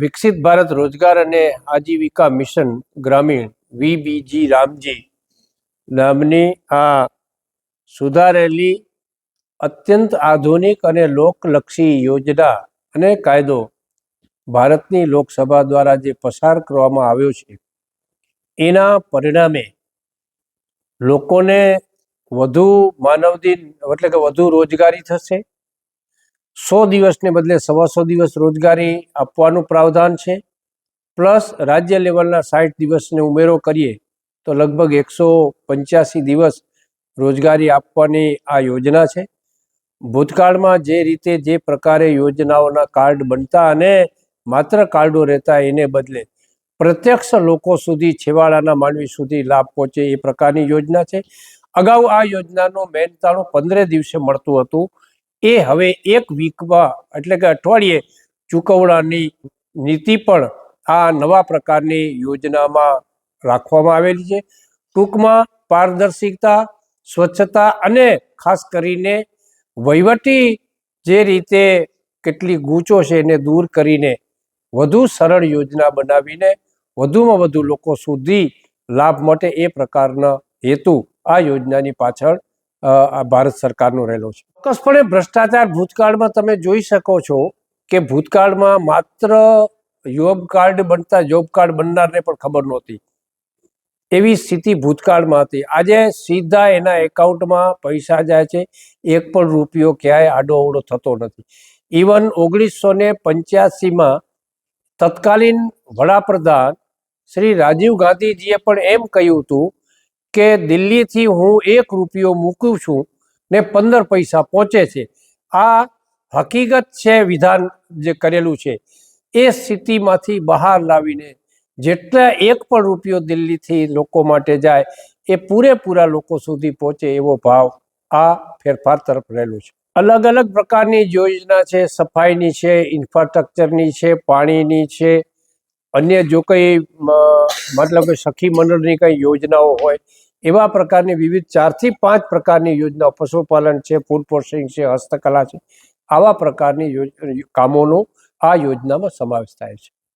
વિકસિત ભારત રોજગાર અને આજીવિકા મિશન ગ્રામીણ વીબીજી રામજી નામની આ સુધારેલી અત્યંત આધુનિક અને લોકલક્ષી યોજના અને કાયદો ભારતની લોકસભા દ્વારા જે પસાર કરવામાં આવ્યો છે, એના પરિણામે લોકોને વધુ માનવદિન, એટલે કે વધુ રોજગારી થશે સો દિવસને બદલે સવાસો દિવસ રોજગારી આપવાનું પ્રાવધાન છે. પ્લસ રાજ્ય લેવલના સાઠ દિવસને ઉમેરો કરીએ તો લગભગ એકસો પંચ્યાસી દિવસ રોજગારી આપવાની આ યોજના છે. ભૂતકાળમાં જે રીતે જે પ્રકારે યોજનાઓના કાર્ડ બનતા અને માત્ર કાર્ડો રહેતા એને બદલે પ્રત્યક્ષ લોકો સુધી, છેવાડાના માનવી સુધી લાભ પહોંચે એ પ્રકારની યોજના છે. અગાઉ આ યોજનાનું મહેનતાણું પંદરે દિવસે મળતું હતું. એ હવે એક વીકમાં એટલે કે અઠવાડિયે ચૂકવણાની નીતિ પણ આ નવા પ્રકારની યોજનામાં રાખવામાં આવેલી છે. ટૂંકમાં પારદર્શિકતા, સ્વચ્છતા અને ખાસ કરીને વહીવટી જે રીતે કેટલી ગૂંચો છે એને દૂર કરીને વધુ સરળ યોજના બનાવીને વધુમાં વધુ લોકો સુધી લાભ મળે એ પ્રકારના હેતુ આ યોજનાની પાછળ ભારત સરકારનો રહેલો છે. ચોક્કસપણે ભ્રષ્ટાચાર ભૂતકાળમાં તમે જોઈ શકો છો કે ભૂતકાળમાં માત્ર જોબ કાર્ડ બનતા જોબ કાર્ડ બનનારને પણ ખબર નહોતી. એવી સ્થિતિ ભૂતકાળમાં હતી. આજે સીધા એના એકાઉન્ટમાં પૈસા જાય છે. એક પણ રૂપિયો ક્યાંય આડો અવડો થતો નથી. ઇવન ઓગણીસો ને પંચ્યાસીમાં તત્કાલીન વડાપ્રધાન શ્રી રાજીવ ગાંધીજીએ પણ એમ કહ્યું હતું કે દિલ્હીથી હું એક રૂપિયો મૂકું છું ને પંદર પૈસા પહોંચે છે. આ હકીકત છે વિધાન જે કરેલું છે. એ સ્થિતિમાંથી બહાર લાવીને જેટલા એક પણ રૂપિયો દિલ્હીથી લોકો માટે જાય, એ પૂરેપૂરા લોકો સુધી પહોંચે એવો ભાવ આ ફેરફાર તરફ રહેલું છે. અલગ અલગ પ્રકારની યોજના છે. સફાઈની છે, ઇન્ફ્રાસ્ટ્રક્ચરની છે, પાણીની છે. અન્ય જો કંઈ મતલબ સખી મંડળની કંઈ યોજનાઓ હોય એવા પ્રકારની વિવિધ ચારથી પાંચ પ્રકારની યોજનાઓ, પશુપાલન છે ફૂડ પ્રોસેસિંગ છે, હસ્તકલા છે, આવા પ્રકારની કામોનો આ યોજનામાં સમાવેશ થાય છે.